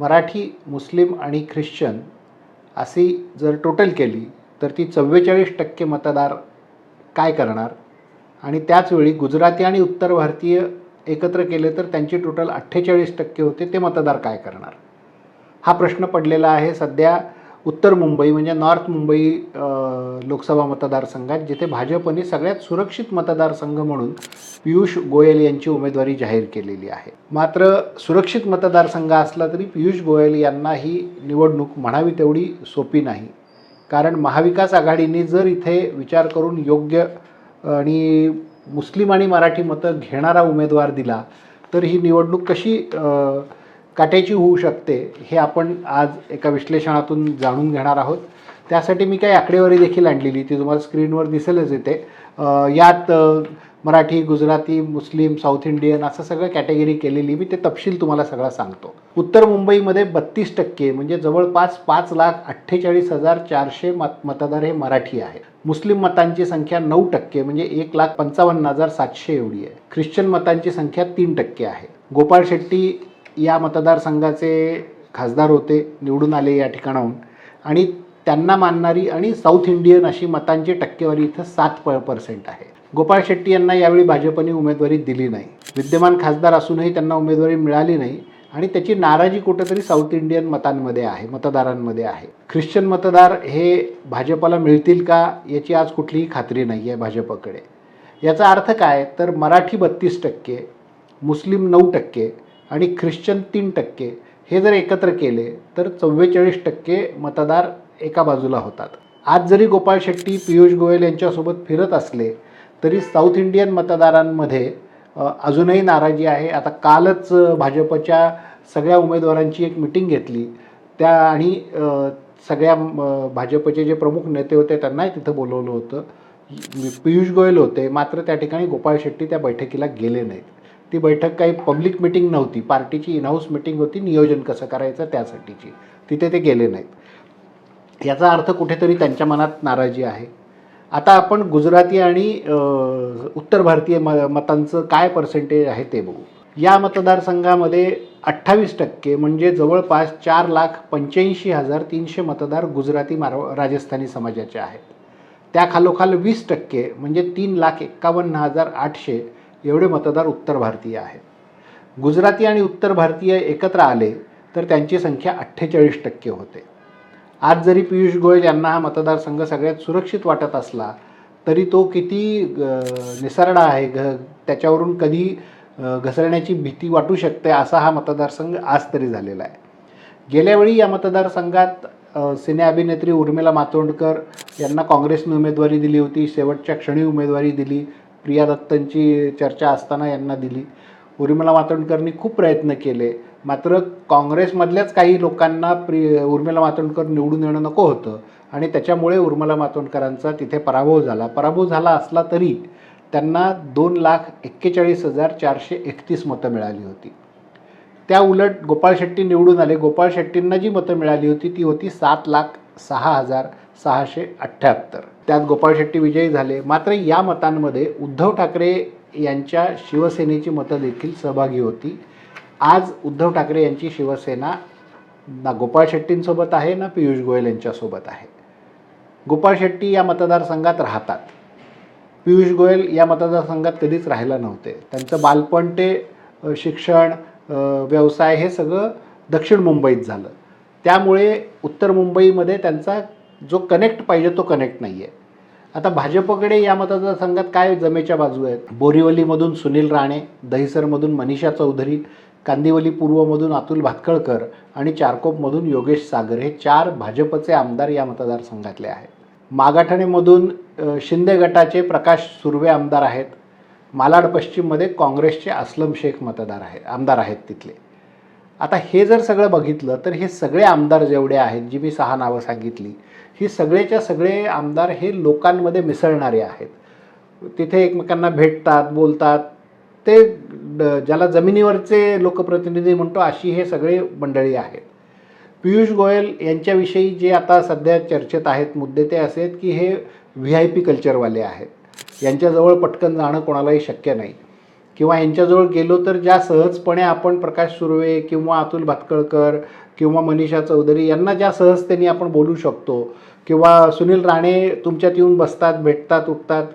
मराठी मुस्लिम आणि ख्रिश्चन अशी जर टोटल केली तर ती चव्वेचाळीस टक्के मतदार काय करणार? आणि त्याचवेळी गुजराती आणि उत्तर भारतीय एकत्र केले तर त्यांची टोटल अठ्ठेचाळीस टक्के होते ते मतदार काय करणार? हा प्रश्न पडलेला आहे. सध्या उत्तर मुंबई म्हणजे नॉर्थ मुंबई लोकसभा मतदारसंघात जिथे भाजपने सगळ्यात सुरक्षित मतदारसंघ म्हणून पियुष गोयल यांची उमेदवारी जाहीर केलेली आहे. मात्र सुरक्षित मतदारसंघ असला तरी पियुष गोयल यांना ही निवडणूक म्हणावी तेवढी सोपी नाही. कारण महाविकास आघाडीने जर इथे विचार करून योग्य आणि मुस्लिम आणि मराठी मतं घेणारा उमेदवार दिला तर ही निवडणूक कशी अ, काट्याची होऊ शकते हे आपण आज एका विश्लेषणातून जाणून घेणार आहोत. त्यासाठी मी काही आकडेवारी देखील आणलेली ती तुम्हाला स्क्रीनवर दिसेलच येते यात Marathi Gujarati Muslim south Indian असं सगळं कॅटेगरी केलेली मी ते तपशील तुम्हाला सगळा सांगतो. उत्तर मुंबईमध्ये बत्तीस टक्के म्हणजे जवळपास पाच लाख अठ्ठेचाळीस हजार चारशे मत मतदार हे मराठी आहेत. मुस्लिम मतांची संख्या नऊ टक्के म्हणजे एक लाख पंचावन्न हजार सातशे एवढी आहे. ख्रिश्चन मतांची संख्या तीन टक्के आहे. गोपाळ शेट्टी या मतदारसंघाचे खासदार होते निवडून आले या ठिकाणाहून. आणि त्यांना मानणारी आणि साऊथ इंडियन अशी मतांची टक्केवारी इथं सात प पर्सेंट आहे. गोपाळ शेट्टी यांना यावेळी भाजपने उमेदवारी दिली नाही. विद्यमान खासदार असूनही त्यांना उमेदवारी मिळाली नाही आणि त्याची नाराजी कुठेतरी साऊथ इंडियन मतांमध्ये आहे मतदारांमध्ये आहे. ख्रिश्चन मतदार हे भाजपला मिळतील का याची आज कुठलीही खात्री नाही आहे भाजपकडे. याचा अर्थ काय? तर मराठी बत्तीस टक्के मुस्लिम नऊ टक्के आणि ख्रिश्चन तीन टक्के. हे जर एकत्र केले तर चव्वेचाळीस टक्के मतदार एका बाजूला होतात. आज जरी गोपाळ शेट्टी पियुष गोयल यांच्यासोबत फिरत असले तरी साऊथ इंडियन मतदारांमध्ये अजूनही नाराजी आहे. आता कालच भाजपच्या सगळ्या उमेदवारांची एक मिटिंग घेतली. त्या आणि सगळ्या भाजपचे जे प्रमुख नेते होते त्यांनाही तिथं बोलवलं होतं. पियुष गोयल होते मात्र त्या ठिकाणी गोपाळ शेट्टी त्या बैठकीला गेले नाहीत. ती बैठक काही पब्लिक मिटिंग नव्हती. पार्टीची इनहाऊस मिटिंग होती. नियोजन कसं करायचं त्यासाठीची. तिथे ते गेले नाहीत. याचा अर्थ कुठेतरी त्यांच्या मनात नाराजी आहे. आता आपण गुजराती आणि उत्तर भारतीय म मतांचं काय पर्सेंटेज आहे ते बघू. या मतदारसंघामध्ये अठ्ठावीस टक्के म्हणजे जवळपास चार लाख पंच्याऐंशी हजार तीनशे मतदार गुजराती मारव राजस्थानी समाजाचे आहेत. त्या खालोखाल वीस टक्के म्हणजे तीन लाख एक्कावन्न हजार आठशे एवढे मतदार उत्तर भारतीय आहेत. गुजराती आणि उत्तर भारतीय एकत्र आले तर त्यांची संख्या अठ्ठेचाळीस टक्के होते. आज जरी पियुष गोयल यांना हा मतदारसंघ सगळ्यात सुरक्षित वाटत असला तरी तो किती निसरडा आहे घ त्याच्यावरून कधी घसरण्याची भीती वाटू शकते असा हा मतदारसंघ आज तरी झालेला आहे. गेल्या वेळी या मतदारसंघात सिने अभिनेत्री उर्मिला मातोंडकर यांना काँग्रेसने उमेदवारी दिली होती शेवटच्या क्षणी उमेदवारी दिली प्रिया दत्तांची चर्चा असताना यांना दिली. उर्मिला मातोंडकरनी खूप प्रयत्न केले. मात्र काँग्रेसमधल्याच काही लोकांना प्रि उर्मिला मातोंडकर निवडून येणं नको होतं आणि त्याच्यामुळे उर्मिला मातोंडकरांचा तिथे पराभव झाला. पराभव झाला असला तरी त्यांना दोन लाख एक्केचाळीस हजार चारशे एकतीस मतं मिळाली होती. त्या उलट गोपाळ शेट्टी निवडून आले. गोपाळ शेट्टींना जी मतं मिळाली होती ती होती सात लाख सहा हजार. सहाशे अठ्ठ्याहत्तर त्यात गोपाळ शेट्टी विजयी झाले. मात्र या मतांमध्ये उद्धव ठाकरे यांच्या शिवसेनेची मतं देखील सहभागी होती. आज उद्धव ठाकरे यांची शिवसेना ना गोपाळ शेट्टींसोबत आहे ना पियुष गोयल यांच्यासोबत आहे. गोपाळ शेट्टी या मतदारसंघात राहतात. पियुष गोयल या मतदारसंघात कधीच राहिला नव्हते. त्यांचं बालपण ते शिक्षण व्यवसाय हे सगळं दक्षिण मुंबईत झालं. त्यामुळे उत्तर मुंबईमध्ये त्यांचा जो कनेक्ट पाहिजे तो कनेक्ट नाही आहे आता भाजपकडे या मतदारसंघात काय जमेच्या बाजू आहेत? बोरिवलीमधून सुनील राणे दहिसरमधून मनीषा चौधरी कांदिवली पूर्वमधून अतुल भातखळकर आणि चारकोपमधून योगेश सागर हे चार भाजपचे आमदार या मतदारसंघातले आहेत. मागाठाणेमधून शिंदे गटाचे प्रकाश सुर्वे आमदार आहेत. मालाड पश्चिममध्ये काँग्रेसचे असलम शेख मतदार आहेत आमदार आहेत तिथले. आता हे जर सगळं बघितलं तर हे सगळे आमदार जेवढे आहेत जी मी सहा नावं सांगितली ही सगळेच्या सगळे आमदार हे लोकांमध्ये मिसळणारे आहेत. तिथे एकमेकांना भेटतात बोलतात. ते ज्याला जमिनीवरचे लोकप्रतिनिधी म्हणतो अशी हे सगळे मंडळी आहेत. पियुष गोयल यांच्याविषयी जे आता सध्या चर्चेत आहेत मुद्दे ते असे आहेत की हे व्ही आय पी कल्चरवाले आहेत. यांच्याजवळ पटकन जाणं कोणालाही शक्य नाही. किंवा यांच्याजवळ गेलो तर ज्या सहजपणे आपण प्रकाश सुर्वे किंवा अतुल भातकळकर किंवा मनीषा चौधरी यांना ज्या सहजतेने आपण बोलू शकतो किंवा सुनील राणे तुमच्यात येऊन बसतात भेटतात उठतात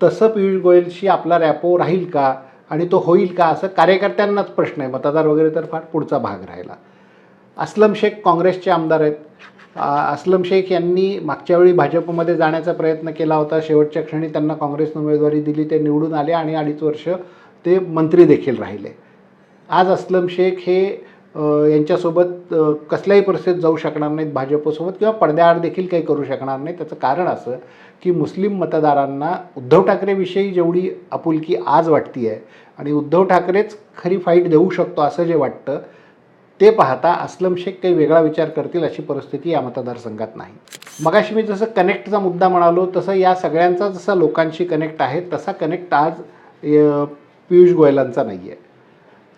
तसं पियुष गोयलशी आपला रॅपो राहील का आणि तो होईल का असं कार्यकर्त्यांनाच प्रश्न आहे. मतदार वगैरे तर फार पुढचा भाग राहिला. अस्लम शेख काँग्रेसचे आमदार आहेत. अस्लम शेख यांनी मागच्या वेळी भाजपमध्ये जाण्याचा प्रयत्न केला होता. शेवटच्या क्षणी त्यांना काँग्रेसनं उमेदवारी दिली ते निवडून आले आणि अडीच वर्ष ते मंत्री देखील राहिले. आज अस्लम शेख हे यांच्यासोबत कसल्याही परिस्थितीत जाऊ शकणार नाहीत भाजपसोबत किंवा पडद्याआड देखील काही करू शकणार नाही त्याचं कारण असं की मुस्लिम मतदारांना उद्धव ठाकरेविषयी जेवढी आपुलकी आज वाटती आहे आणि उद्धव ठाकरेच खरी फाईट देऊ शकतो असं जे वाटतं ते पाहता अस्लम शेख काही वेगळा विचार करतील अशी परिस्थिती या मतदारसंघात नाही. मगाशी मी जसं कनेक्टचा मुद्दा म्हणालो तसं या सगळ्यांचा जसा लोकांशी कनेक्ट आहे तसा कनेक्ट आज पियुष गोयलांचा नाही आहे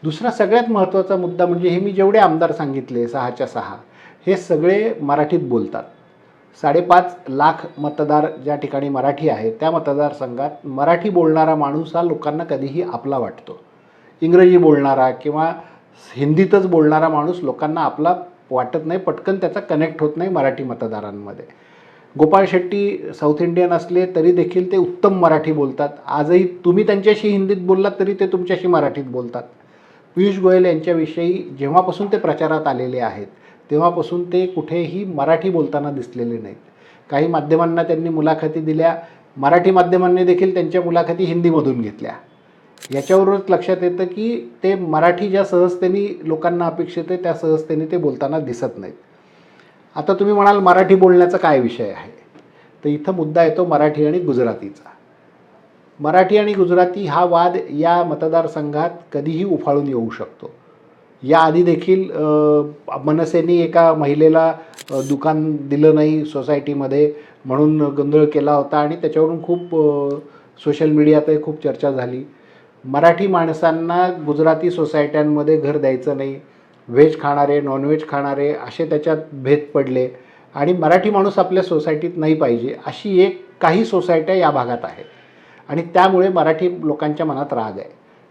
दुसरा सगळ्यात महत्त्वाचा मुद्दा म्हणजे हे मी जेवढे आमदार सांगितले सहाच्या सहा हे सगळे मराठीत बोलतात. साडेपाच लाख मतदार ज्या ठिकाणी मराठी आहे त्या मतदारसंघात मराठी बोलणारा माणूस हा लोकांना कधीही आपला वाटतो. इंग्रजी बोलणारा किंवा हिंदीतच बोलणारा माणूस लोकांना आपला वाटत नाही पटकन त्याचा कनेक्ट होत नाही मराठी मतदारांमध्ये. गोपाळ शेट्टी साऊथ इंडियन असले तरी देखील ते उत्तम मराठी बोलतात. आजही तुम्ही त्यांच्याशी हिंदीत बोललात तरी ते तुमच्याशी मराठीत बोलतात. पियुष गोयल यांच्याविषयी जेव्हापासून ते प्रचारात आलेले आहेत तेव्हापासून ते कुठेही मराठी बोलताना दिसलेले नाहीत. काही माध्यमांना त्यांनी मुलाखती दिल्या. मराठी माध्यमांनी देखील त्यांच्या मुलाखती हिंदीमधून घेतल्या. याच्यावरच लक्षात येतं की ते मराठी ज्या सहजतेने लोकांना अपेक्षित आहे त्या सहजतेने ते बोलताना दिसत नाहीत. आता तुम्ही म्हणाल मराठी बोलण्याचा काय विषय आहे? तर इथं मुद्दा येतो मराठी आणि गुजरातीचा. मराठी आणि गुजराती हा वाद या मतदारसंघात कधीही उफाळून येऊ शकतो. याआधी देखील मनसेने एका महिलेला दुकान दिलं नाही सोसायटीमध्ये म्हणून गोंधळ केला होता आणि त्याच्यावरून खूप सोशल मीडियातही खूप चर्चा झाली. मराठी माणसांना गुजराती सोसायट्यांमध्ये घर द्यायचं नाही. व्हेज खाणारे नॉनव्हेज खाणारे असे त्याच्यात भेद पडले. आणि मराठी माणूस आपल्या सोसायटीत नाही पाहिजे अशी एक काही सोसायट्या या भागात आहेत आणि त्यामुळे मराठी लोकांच्या मनात राग आहे.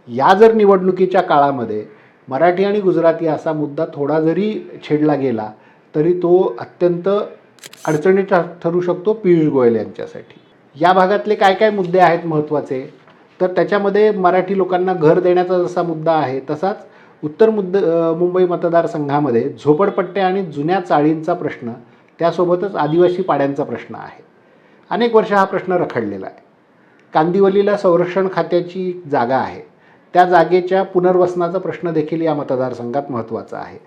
या जर निवडणुकीच्या काळामध्ये मराठी आणि गुजराती असा मुद्दा थोडा जरी छेडला गेला तरी तो अत्यंत अडचणीत ठरू शकतो पियुष गोयल यांच्यासाठी. या भागातले काय काय मुद्दे आहेत महत्त्वाचे? तर त्याच्यामध्ये मराठी लोकांना घर देण्याचा जसा मुद्दा आहे तसाच उत्तर मुद्द मुंबई मतदारसंघामध्ये झोपडपट्ट्या आणि जुन्या चाळींचा प्रश्न त्यासोबतच आदिवासी पाड्यांचा प्रश्न आहे. अनेक वर्ष हा प्रश्न रखडलेला आहे. कांदिवलीला संरक्षण खात्याची जागा आहे. त्या जागेच्या पुनर्वसनाचा प्रश्न देखील या मतदारसंघात महत्त्वाचा आहे.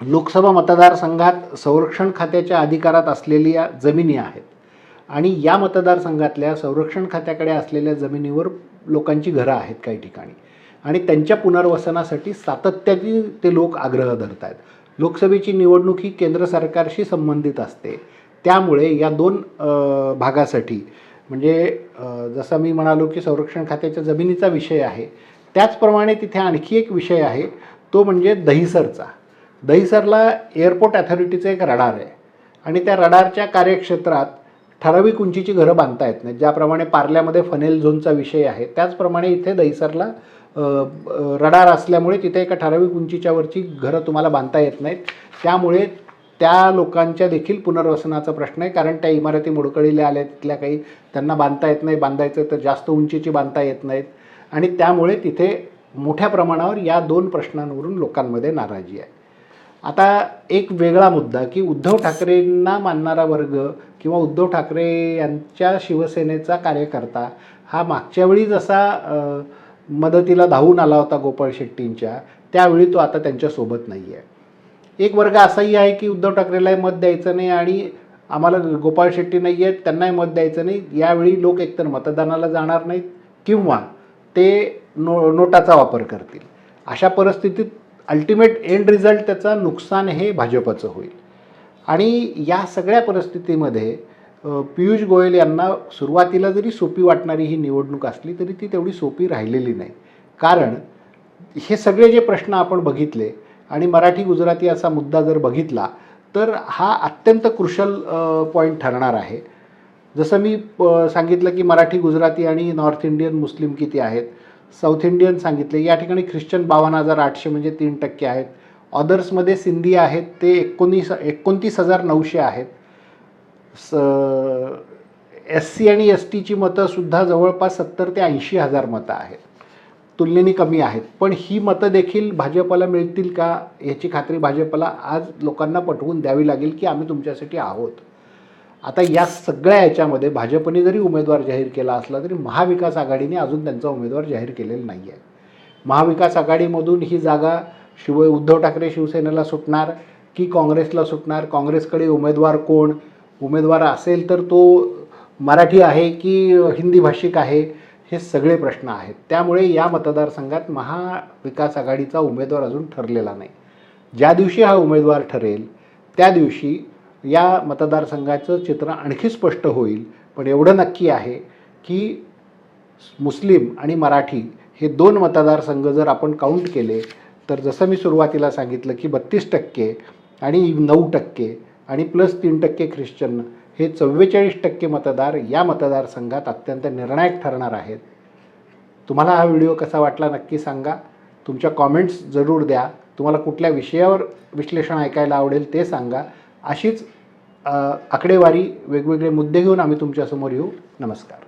लोकसभा मतदारसंघात संरक्षण खात्याच्या अधिकारात असलेल्या जमिनी आहेत आणि या मतदारसंघातल्या संरक्षण खात्याकडे असलेल्या जमिनीवर लोकांची घरं आहेत काही ठिकाणी. आणि त्यांच्या पुनर्वसनासाठी सातत्याने ते लोक आग्रह धरत आहेत लोकसभेची निवडणूक ही केंद्र सरकारशी संबंधित असते. त्यामुळे या दोन भागासाठी म्हणजे जसं मी म्हणालो की संरक्षण खात्याच्या जमिनीचा विषय आहे त्याचप्रमाणे तिथे आणखी एक विषय आहे तो म्हणजे दहिसरचा. दहिसरला एअरपोर्ट अथॉरिटीचं एक रडार आहे आणि त्या रडारच्या कार्यक्षेत्रात ठराविक उंचीची घरं बांधता येत नाहीत ज्याप्रमाणे पार्ल्यामध्ये फनेल झोनचा विषय आहे. त्याचप्रमाणे इथे दहिसरला रडार असल्यामुळे तिथे एका ठराविक उंचीच्या वरची घरं तुम्हाला बांधता येत नाहीत. त्यामुळे त्या लोकांच्या देखील पुनर्वसनाचा प्रश्न आहे. कारण त्या इमारती मोडकळीला आल्या तिथल्या काही त्यांना बांधता येत नाही. बांधायचं तर जास्त उंचीची बांधता येत नाहीत. आणि त्यामुळे तिथे मोठ्या प्रमाणावर या दोन प्रश्नांवरून लोकांमध्ये नाराजी आहे. आता एक वेगळा मुद्दा की उद्धव ठाकरेंना मानणारा वर्ग किंवा उद्धव ठाकरे यांच्या शिवसेनेचा कार्यकर्ता हा मागच्या वेळी जसा मदतीला धावून आला होता गोपाळ शेट्टींच्या त्यावेळी तो आता त्यांच्यासोबत नाही आहे एक वर्ग असाही आहे की उद्धव ठाकरेलाही मत द्यायचं नाही आणि आम्हाला गोपाळ शेट्टी नाही आहेत त्यांनाही मत द्यायचं नाही. यावेळी लोक एकतर मतदानाला जाणार नाहीत किंवा ते नो नोटाचा वापर करतील. अशा परिस्थितीत अल्टिमेट एंड रिझल्ट त्याचा नुकसान हे भाजपचं होईल. आणि या सगळ्या परिस्थितीमध्ये पियुष गोयल यांना सुरुवातीला जरी सोपी वाटणारी ही निवडणूक असली तरी ती तेवढी सोपी राहिलेली नाही. कारण हे सगळे जे प्रश्न आपण बघितले आणि मराठी गुजराती असा मुद्दा जर बघितला तर हा अत्यंत क्रुशल पॉईंट ठरणार आहे. जसं मी सांगितलं की मराठी गुजराती आणि नॉर्थ इंडियन मुस्लिम किती आहेत साऊथ इंडियन सांगितले या ठिकाणी ख्रिश्चन बावन्न हजार आठशे म्हणजे तीन टक्के आहेत. ऑदर्समध्ये सिंधी आहेत ते एकोणीस एकोणतीस हजार नऊशे आहेत. स एस सी आणि एस टीची मतंसुद्धा जवळपास सत्तर ते ऐंशी हजार मतं आहेत. तुलनेने कमी आहेत. पण ही मतं देखील भाजपला मिळतील का याची खात्री भाजपला आज लोकांना पटवून द्यावी लागेल की आम्ही तुमच्यासाठी आहोत. आता या सगळ्या याच्यामध्ये भाजपने जरी उमेदवार जाहीर केला असला तरी महाविकास आघाडीने अजून त्यांचा उमेदवार जाहीर केलेला नाही आहे महाविकास आघाडीमधून ही जागा शिव उद्धव ठाकरे शिवसेनेला सुटणार की काँग्रेसला सुटणार? काँग्रेसकडे उमेदवार कोण? उमेदवार असेल तर तो मराठी आहे की हिंदी भाषिक आहे हे सगळे प्रश्न आहेत. त्यामुळे या मतदारसंघात महाविकास आघाडीचा उमेदवार अजून ठरलेला नाही. ज्या दिवशी हा उमेदवार ठरेल त्या दिवशी या मतदारसंघाचं चित्र आणखी स्पष्ट होईल. पण एवढं नक्की आहे की मुस्लिम आणि मराठी हे दोन मतदारसंघ जर आपण काउंट केले तर जसं मी सुरुवातीला सांगितलं की बत्तीस टक्के आणि नऊ टक्के आणि प्लस तीन टक्के ख्रिश्चन हे चव्वेचाळीस टक्के मतदार या मतदारसंघात अत्यंत निर्णायक ठरणार आहेत. तुम्हाला हा व्हिडिओ कसा वाटला नक्की सांगा. तुमच्या कॉमेंट्स जरूर द्या. तुम्हाला कुठल्या विषयावर विश्लेषण ऐकायला आवडेल ते सांगा. अशीच आकडेवारी वेगवेगळे मुद्दे घेऊन आम्ही तुमच्यासमोर येऊ. नमस्कार.